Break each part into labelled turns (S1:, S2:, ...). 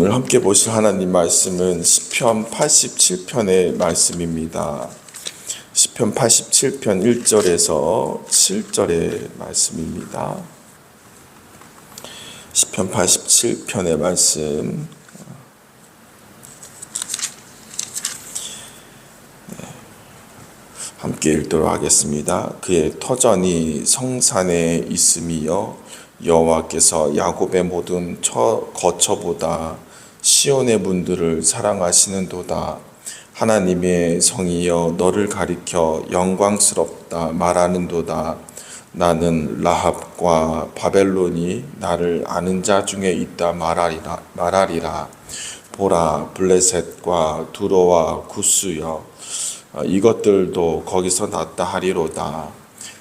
S1: 오늘 함께 보실 하나님 말씀은 시편 87편의 말씀입니다. 시편 87편 1절에서 7절의 말씀입니다. 시편 87편의 말씀 네. 함께 읽도록 하겠습니다. 그의 터전이 성산에 있음이여 여호와께서 야곱의 모든 처, 거처보다 시온의 문들을 사랑하시는도다. 하나님의 성이여 너를 가리켜 영광스럽다 말하는도다. 나는 라합과 바벨론이 나를 아는 자 중에 있다 말하리라 말하리라. 보라 블레셋과 두로와 구스여 어, 이것들도 거기서 났다 하리로다.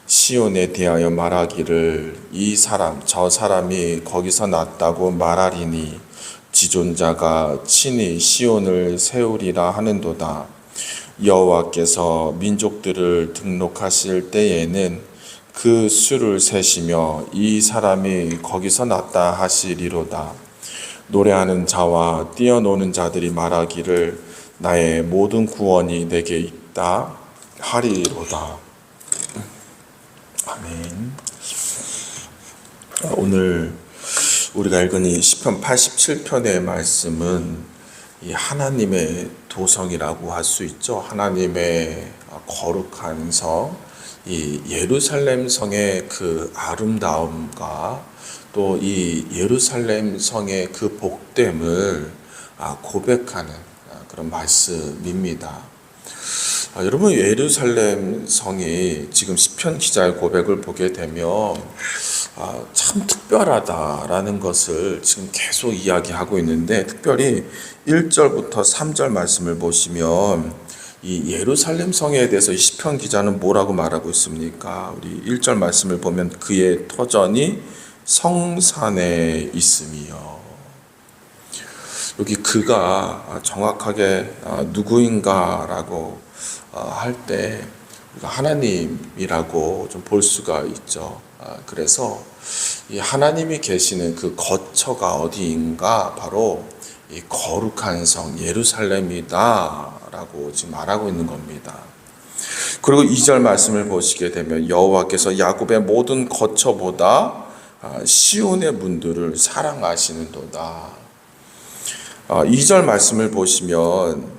S1: 시온에 대하여 말하기를 이 사람 저 사람이 거기서 났다고 말하리니 지존자가 친히 시온을 세우리라 하는도다. 여호와께서 민족들을 등록하실 때에는 그 수를 세시며 이 사람이 거기서 났다 하시리로다. 노래하는 자와 뛰어노는 자들이 말하기를 나의 모든 구원이 내게 있다 하리로다. 아멘. 오늘 우리가 읽은 이 시편 87편의 말씀은 이 하나님의 도성이라고 할 수 있죠. 하나님의 거룩한 성, 이 예루살렘 성의 그 아름다움과 또 이 예루살렘 성의 그 복됨을 고백하는 그런 말씀입니다. 아, 여러분 예루살렘 성이 지금 시편 기자의 고백을 보게 되면 아, 참 특별하다라는 것을 지금 계속 이야기하고 있는데 특별히 1절부터 3절 말씀을 보시면 이 예루살렘 성에 대해서 시편 기자는 뭐라고 말하고 있습니까? 우리 1절 말씀을 보면 그의 터전이 성산에 있음이요. 여기 그가 정확하게 아, 누구인가라고 어, 할때 하나님이라고 좀 볼 수가 있죠. 아, 그래서 이 하나님이 계시는 그 거처가 어디인가 바로 이 거룩한 성 예루살렘이다라고 지금 말하고 있는 겁니다. 그리고 2절 말씀을 보시게 되면 여호와께서 야곱의 모든 거처보다 아, 시온의 문들을 사랑하시는도다. 2절 아, 말씀을 보시면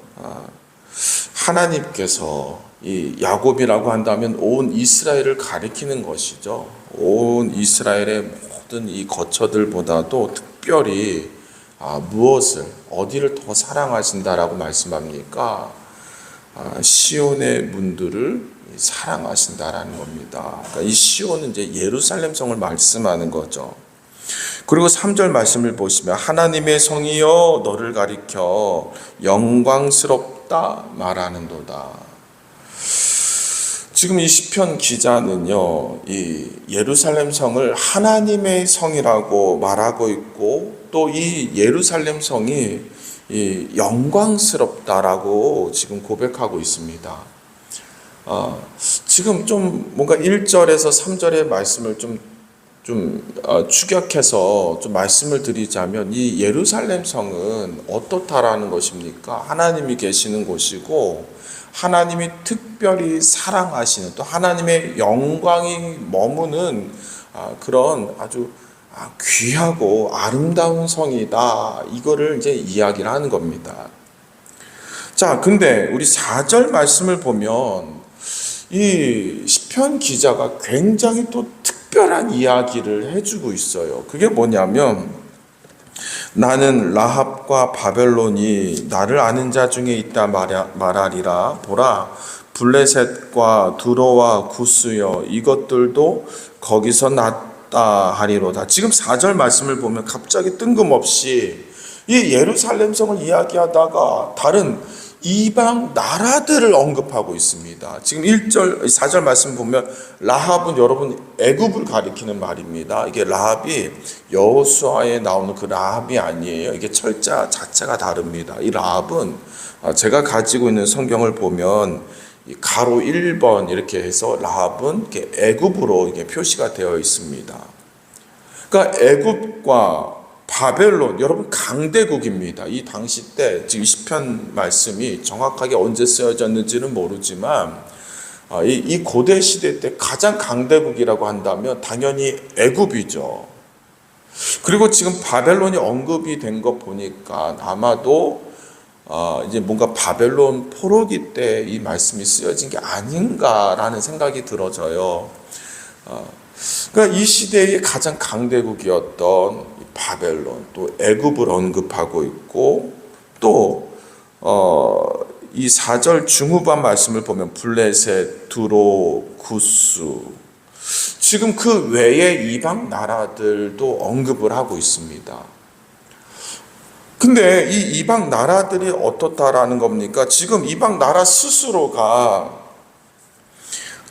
S1: 하나님께서 이 야곱이라고 한다면 온 이스라엘을 가리키는 것이죠. 온 이스라엘의 모든 이 거처들보다도 특별히 아, 무엇을 어디를 더 사랑하신다라고 말씀합니까? 아, 시온의 문들을 사랑하신다라는 겁니다. 그러니까 이 시온은 이제 예루살렘 성을 말씀하는 거죠. 그리고 3절 말씀을 보시면 하나님의 성이여 너를 가리켜 영광스럽다 말하는도다. 지금 이 시편 기자는요, 이 예루살렘 성을 하나님의 성이라고 말하고 있고 또 이 예루살렘 성이 이 영광스럽다라고 지금 고백하고 있습니다. 어, 지금 좀 뭔가 1절에서 3절의 말씀을 좀 좀 어, 추격해서 좀 말씀을 드리자면 이 예루살렘 성은 어떻다라는 것입니까? 하나님이 계시는 곳이고 하나님이 특별히 사랑하시는 또 하나님의 영광이 머무는 아, 그런 아주 아, 귀하고 아름다운 성이다. 이거를 이제 이야기를 하는 겁니다. 자, 근데 우리 4절 말씀을 보면 이 시편 기자가 굉장히 또 특별한 이야기를 해주고 있어요. 그게 뭐냐면 나는 라합과 바벨론이 나를 아는 자 중에 있다 말하리라 보라 블레셋과 두로와 구스여 이것들도 거기서 났다 하리로다. 지금 4절 말씀을 보면 갑자기 뜬금없이 이 예루살렘 성을 이야기하다가 다른 이방 나라들을 언급하고 있습니다. 지금 1절, 4절 말씀 보면 라합은 여러분 애굽을 가리키는 말입니다. 이게 라합이 여호수아에 나오는 그 라합이 아니에요. 이게 철자 자체가 다릅니다. 이 라합은 아, 제가 가지고 있는 성경을 보면 가로 1번 이렇게 해서 라합은 애굽으로 이게 표시가 되어 있습니다. 그러니까 애굽과 바벨론 여러분 강대국입니다. 이 당시 때 지금 20편 말씀이 정확하게 언제 쓰여졌는지는 모르지만 아, 이, 이 고대 시대 때 가장 강대국이라고 한다면 당연히 애굽이죠. 그리고 지금 바벨론이 언급이 된 거 보니까 아마도 어, 이제 뭔가 바벨론 포로기 때 이 말씀이 쓰여진 게 아닌가라는 생각이 들어져요. 어, 그러니까 이 시대의 가장 강대국이었던 이 바벨론 또 애굽을 언급하고 있고 또 어, 이 4절 중후반 말씀을 보면 블레셋, 두로, 구스 지금 그 외의 이방 나라들도 언급을 하고 있습니다. 근데 이 이방 나라들이 어떻다라는 겁니까? 지금 이방 나라 스스로가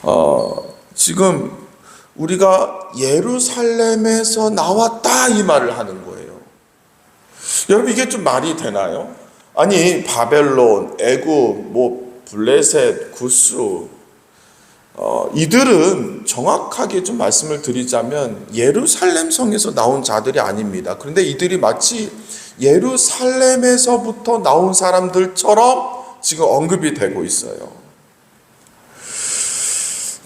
S1: 어, 지금 우리가 예루살렘에서 나왔다 이 말을 하는 거예요. 여러분 이게 좀 말이 되나요? 아니 바벨론, 애굽, 뭐 블레셋, 구스 어, 이들은 정확하게 좀 말씀을 드리자면 예루살렘 성에서 나온 자들이 아닙니다. 그런데 이들이 마치 예루살렘에서부터 나온 사람들처럼 지금 언급이 되고 있어요.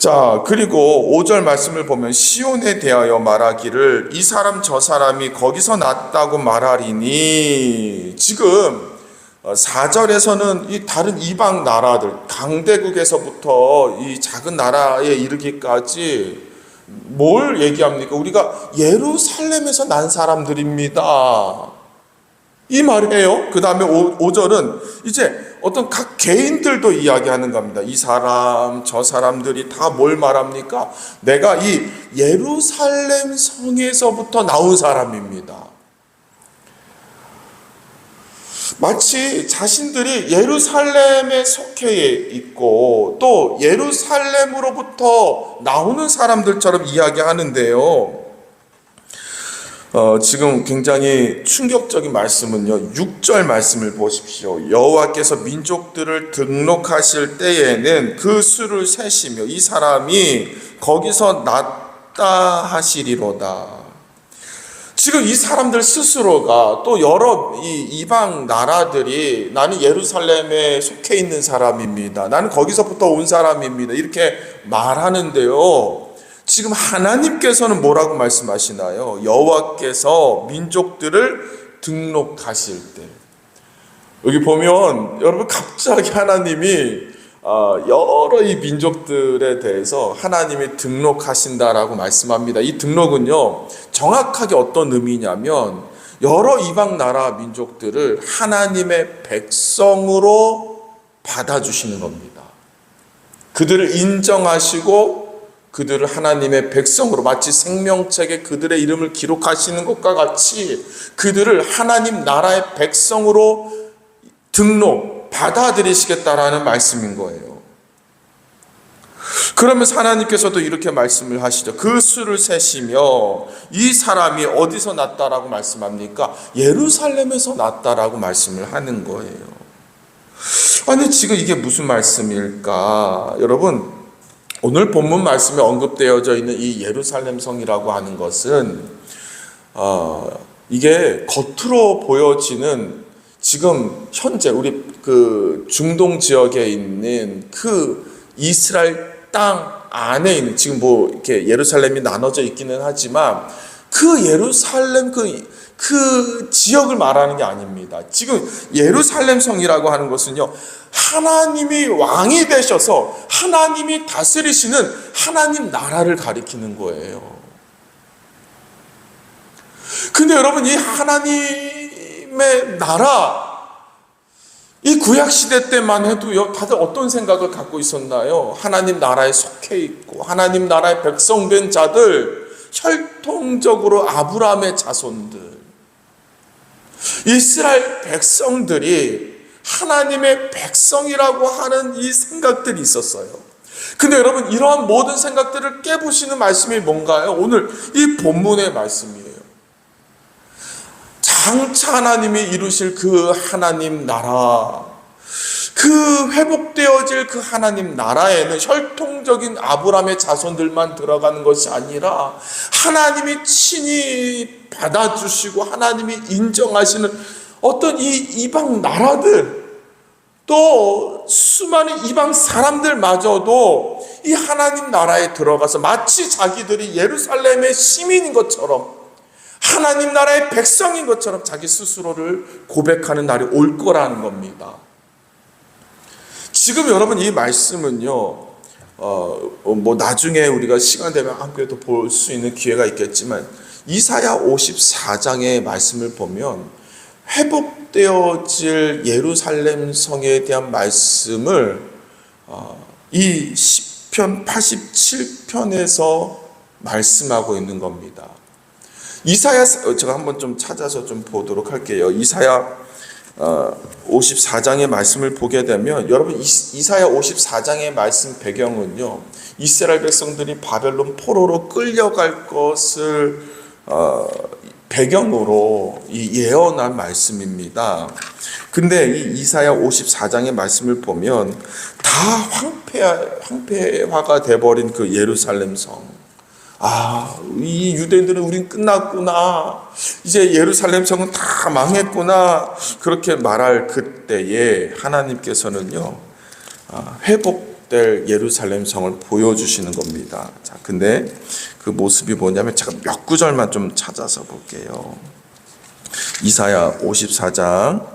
S1: 자, 그리고 5절 말씀을 보면 시온에 대하여 말하기를 이 사람 저 사람이 거기서 났다고 말하리니 지금 4절에서는 이 다른 이방 나라들 강대국에서부터 이 작은 나라에 이르기까지 뭘 얘기합니까? 우리가 예루살렘에서 난 사람들입니다. 이 말이에요. 그 다음에 5절은 이제 어떤 각 개인들도 이야기하는 겁니다. 이 사람, 저 사람들이 다 뭘 말합니까? 내가 이 예루살렘 성에서부터 나온 사람입니다. 마치 자신들이 예루살렘에 속해 있고 또 예루살렘으로부터 나오는 사람들처럼 이야기하는데요. 어, 지금 굉장히 충격적인 말씀은요. 6절 말씀을 보십시오. 여호와께서 민족들을 등록하실 때에는 그 수를 세시며 이 사람이 거기서 났다 하시리로다. 지금 이 사람들 스스로가 또 여러 이 이방 나라들이 나는 예루살렘에 속해 있는 사람입니다. 나는 거기서부터 온 사람입니다. 이렇게 말하는데요. 지금 하나님께서는 뭐라고 말씀하시나요? 여호와께서 민족들을 등록하실 때 여기 보면 여러분 갑자기 하나님이 어, 여러 이 민족들에 대해서 하나님이 등록하신다라고 말씀합니다. 이 등록은요 정확하게 어떤 의미냐면 여러 이방 나라 민족들을 하나님의 백성으로 받아주시는 겁니다. 그들을 인정하시고 그들을 하나님의 백성으로 마치 생명책에 그들의 이름을 기록하시는 것과 같이 그들을 하나님 나라의 백성으로 등록, 받아들이시겠다라는 말씀인 거예요. 그러면서 하나님께서도 이렇게 말씀을 하시죠. 그 수를 세시며 이 사람이 어디서 났다라고 말씀합니까? 예루살렘에서 났다라고 말씀을 하는 거예요. 아니, 지금 이게 무슨 말씀일까? 여러분, 오늘 본문 말씀에 언급되어져 있는 이 예루살렘 성이라고 하는 것은 어, 이게 겉으로 보여지는 지금 현재 우리 그 중동 지역에 있는 그 이스라엘 땅 안에 있는 지금 뭐 이렇게 예루살렘이 나눠져 있기는 하지만 그 예루살렘 그, 그 지역을 말하는 게 아닙니다. 지금 예루살렘 성이라고 하는 것은요, 하나님이 왕이 되셔서 하나님이 다스리시는 하나님 나라를 가리키는 거예요. 근데 여러분, 이 하나님의 나라, 이 구약 시대 때만 해도요, 다들 어떤 생각을 갖고 있었나요? 하나님 나라에 속해 있고, 하나님 나라의 백성된 자들, 혈통적으로 아브라함의 자손들, 이스라엘 백성들이 하나님의 백성이라고 하는 이 생각들이 있었어요. 근데 여러분, 이러한 모든 생각들을 깨부시는 말씀이 뭔가요? 오늘 이 본문의 말씀이에요. 장차 하나님이 이루실 그 하나님 나라, 그 회복되어질 그 하나님 나라에는 혈통적인 아브라함의 자손들만 들어가는 것이 아니라 하나님이 친히 받아주시고 하나님이 인정하시는 어떤 이 이방 나라들 또 수많은 이방 사람들마저도 이 하나님 나라에 들어가서 마치 자기들이 예루살렘의 시민인 것처럼 하나님 나라의 백성인 것처럼 자기 스스로를 고백하는 날이 올 거라는 겁니다. 지금 여러분 이 말씀은요, 어, 뭐 나중에 우리가 시간 되면 함께 또 볼 수 있는 기회가 있겠지만 이사야 54장의 말씀을 보면 회복되어질 예루살렘 성에 대한 말씀을 어, 이 시편 87편에서 말씀하고 있는 겁니다. 이사야 제가 한번 좀 찾아서 좀 보도록 할게요. 이사야 54장의 말씀을 보게 되면 여러분 이사야 54장의 말씀 배경은요. 이스라엘 백성들이 바벨론 포로로 끌려갈 것을 어, 배경으로 이 예언한 말씀입니다. 근데 이 이사야 54장의 말씀을 보면 다 황폐 황폐화가 돼버린 그 예루살렘 성. 아, 이 유대인들은 우린 끝났구나. 이제 예루살렘 성은 다 망했구나. 그렇게 말할 그때에 하나님께서는요, 아, 회복될 예루살렘 성을 보여주시는 겁니다. 자, 근데 그 모습이 뭐냐면 제가 몇 구절만 좀 찾아서 볼게요. 이사야 54장,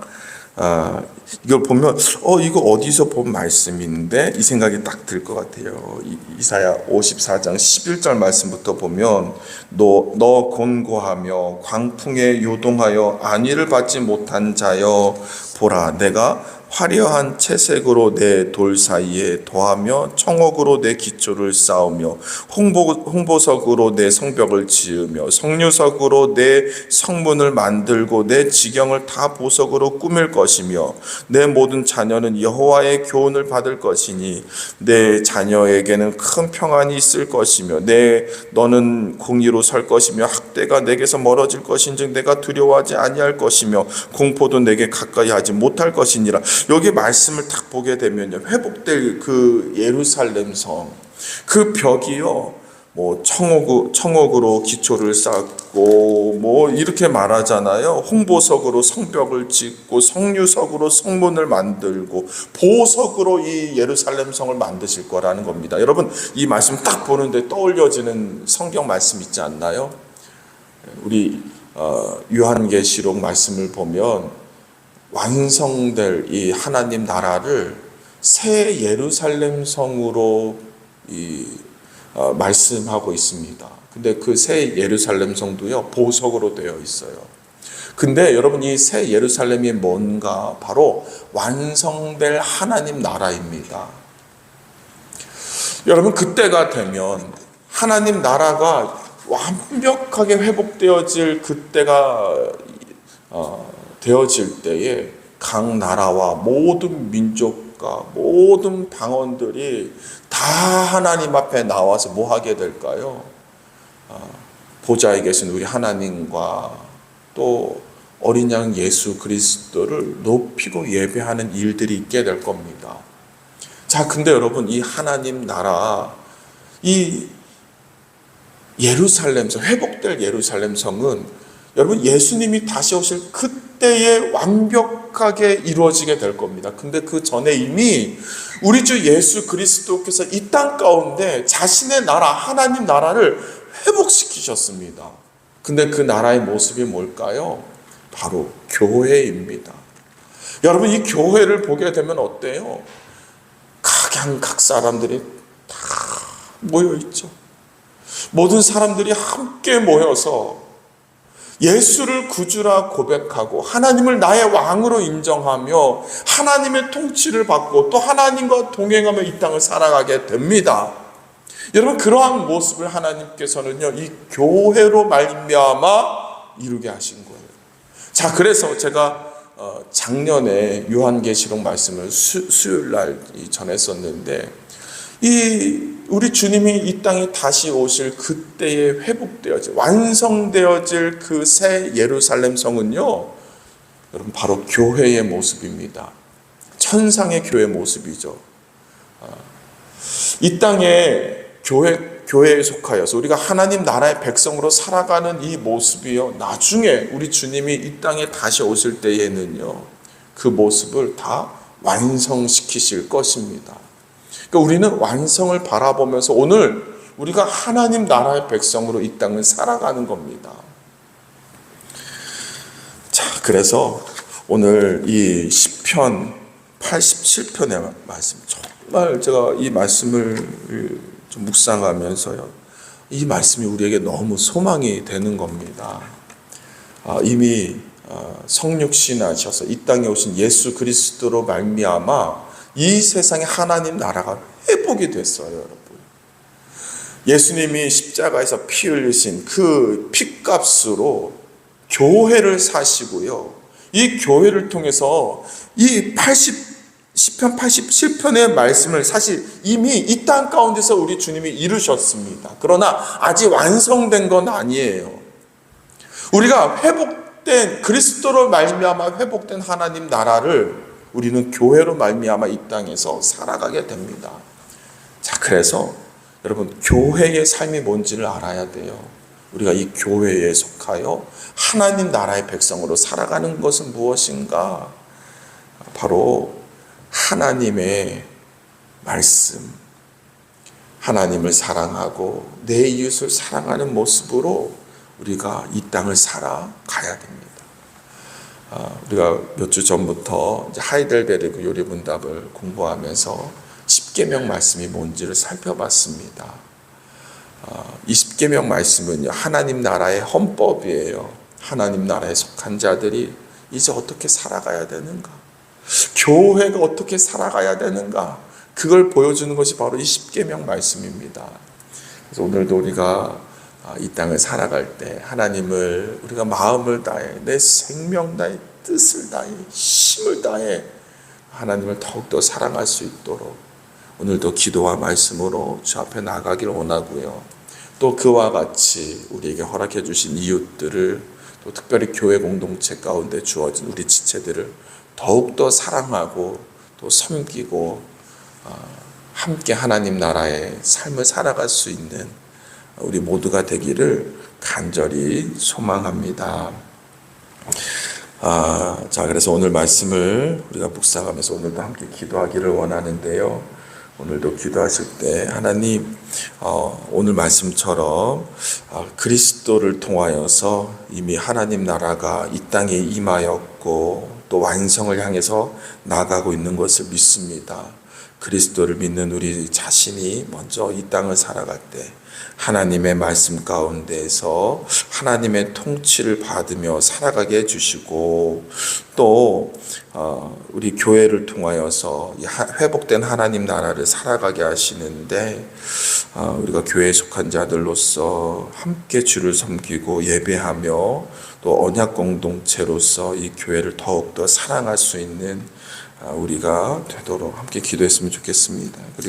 S1: 아, 이걸 보면 어 이거 어디서 본 말씀인데 이 생각이 딱 들 것 같아요. 이- 이사야 54장 11절 말씀부터 보면 너, 너 곤고하며 광풍에 요동하여 안위를 받지 못한 자여 보라 내가 화려한 채색으로 내 돌 사이에 더하며 청옥으로 내 기초를 쌓으며 홍보, 홍보석으로 내 성벽을 지으며 성류석으로 내 성문을 만들고 내 지경을 다 보석으로 꾸밀 것이며 내 모든 자녀는 여호와의 교훈을 받을 것이니 내 자녀에게는 큰 평안이 있을 것이며 내 너는 공의로 설 것이며 학대가 내게서 멀어질 것인즉 내가 두려워하지 아니할 것이며 공포도 내게 가까이 하지 못할 것이니라 여기 말씀을 딱 보게 되면요 회복될 그 예루살렘 성 그 벽이요 뭐 청옥 청옥으로 기초를 쌓고 뭐 이렇게 말하잖아요. 홍보석으로 성벽을 짓고 성류석으로 성문을 만들고 보석으로 이 예루살렘 성을 만드실 거라는 겁니다. 여러분 이 말씀 딱 보는데 떠올려지는 성경 말씀 있지 않나요? 우리 어, 요한계시록 말씀을 보면 완성될 이 하나님 나라를 새 예루살렘 성으로 이 어, 말씀하고 있습니다. 근데 그 새 예루살렘 성도요 보석으로 되어 있어요. 근데 여러분 이 새 예루살렘이 뭔가 바로 완성될 하나님 나라입니다. 여러분 그때가 되면 하나님 나라가 완벽하게 회복되어질 그때가 어, 되어질 때에 각 나라와 모든 민족과 모든 방언들이 다 하나님 앞에 나와서 뭐 하게 될까요? 어, 보좌에 계신 우리 하나님과 또 어린 양 예수 그리스도를 높이고 예배하는 일들이 있게 될 겁니다. 자, 근데 여러분 이 하나님 나라 이 예루살렘 성 회복될 예루살렘 성은 여러분 예수님이 다시 오실 그 때에 완벽하게 이루어지게 될 겁니다. 근데 그 전에 이미 우리 주 예수 그리스도께서 이 땅 가운데 자신의 나라 하나님 나라를 회복시키셨습니다. 근데 그 나라의 모습이 뭘까요? 바로 교회입니다. 여러분 이 교회를 보게 되면 어때요? 각양각 사람들이 다 모여 있죠. 모든 사람들이 함께 모여서 예수를 구주라 고백하고 하나님을 나의 왕으로 인정하며 하나님의 통치를 받고 또 하나님과 동행하며 이 땅을 살아가게 됩니다. 여러분 그러한 모습을 하나님께서는요 이 교회로 말미암아 이루게 하신 거예요. 자 그래서 제가 어, 작년에 요한계시록 말씀을 수, 수요일 날 전했었는데 이 우리 주님이 이 땅에 다시 오실 그때에 회복되어질 완성되어질 그 새 예루살렘 성은요 여러분 바로 교회의 모습입니다. 천상의 교회 모습이죠. 아, 이 땅에 교회 교회에 속하여서 우리가 하나님 나라의 백성으로 살아가는 이 모습이요. 나중에 우리 주님이 이 땅에 다시 오실 때에는요. 그 모습을 다 완성시키실 것입니다. 그러니까 우리는 완성을 바라보면서 오늘 우리가 하나님 나라의 백성으로 이 땅을 살아가는 겁니다. 자, 그래서 오늘 이 시편 87편의 말씀 정말 제가 이 말씀을 좀 묵상하면서요. 이 말씀이 우리에게 너무 소망이 되는 겁니다. 아, 이미 아, 성육신 하셔서 이 땅에 오신 예수 그리스도로 말미암아 이 세상에 하나님 나라가 회복이 됐어요, 여러분. 예수님이 십자가에서 피 흘리신 그 피값으로 교회를 사시고요. 이 교회를 통해서 이 80, 10편 87편의 말씀을 사실 이미 이 땅 가운데서 우리 주님이 이루셨습니다. 그러나 아직 완성된 건 아니에요. 우리가 회복된 그리스도로 말미암아 회복된 하나님 나라를 우리는 교회로 말미암아 이 땅에서 살아가게 됩니다. 자, 그래서 여러분 교회의 삶이 뭔지를 알아야 돼요. 우리가 이 교회에 속하여 하나님 나라의 백성으로 살아가는 것은 무엇인가? 바로 하나님의 말씀, 하나님을 사랑하고 내 이웃을 사랑하는 모습으로 우리가 이 땅을 살아가야 됩니다. 아, 우리가 몇 주 전부터 하이델베르그 요리 문답을 공부하면서 십계명 말씀이 뭔지를 살펴봤습니다. 아, 이 십계명 말씀은요 하나님 나라의 헌법이에요. 하나님 나라에 속한 자들이 이제 어떻게 살아가야 되는가? 교회가 어떻게 살아가야 되는가? 그걸 보여주는 것이 바로 이 십계명 말씀입니다. 그래서 오늘도 우리가 아, 이 땅을 살아갈 때 하나님을 우리가 마음을 다해 내 생명 다해 뜻을 다해 힘을 다해 하나님을 더욱더 사랑할 수 있도록 오늘도 기도와 말씀으로 주 앞에 나가길 원하고요. 또 그와 같이 우리에게 허락해 주신 이웃들을 또 특별히 교회 공동체 가운데 주어진 우리 지체들을 더욱더 사랑하고 또 섬기고 어, 함께 하나님 나라의 삶을 살아갈 수 있는 우리 모두가 되기를 간절히 소망합니다. 아, 자, 그래서 오늘 말씀을 우리가 묵상하면서 오늘도 함께 기도하기를 원하는데요. 오늘도 기도하실 때 하나님 어, 오늘 말씀처럼 어, 그리스도를 통하여서 이미 하나님 나라가 이 땅에 임하였고 또 완성을 향해서 나가고 있는 것을 믿습니다. 그리스도를 믿는 우리 자신이 먼저 이 땅을 살아갈 때 하나님의 말씀 가운데서 하나님의 통치를 받으며 살아가게 해주시고 또 어, 우리 교회를 통하여서 회복된 하나님 나라를 살아가게 하시는데 어, 우리가 교회에 속한 자들로서 함께 주를 섬기고 예배하며 또 언약 공동체로서 이 교회를 더욱더 사랑할 수 있는 아, 우리가 되도록 함께 기도했으면 좋겠습니다.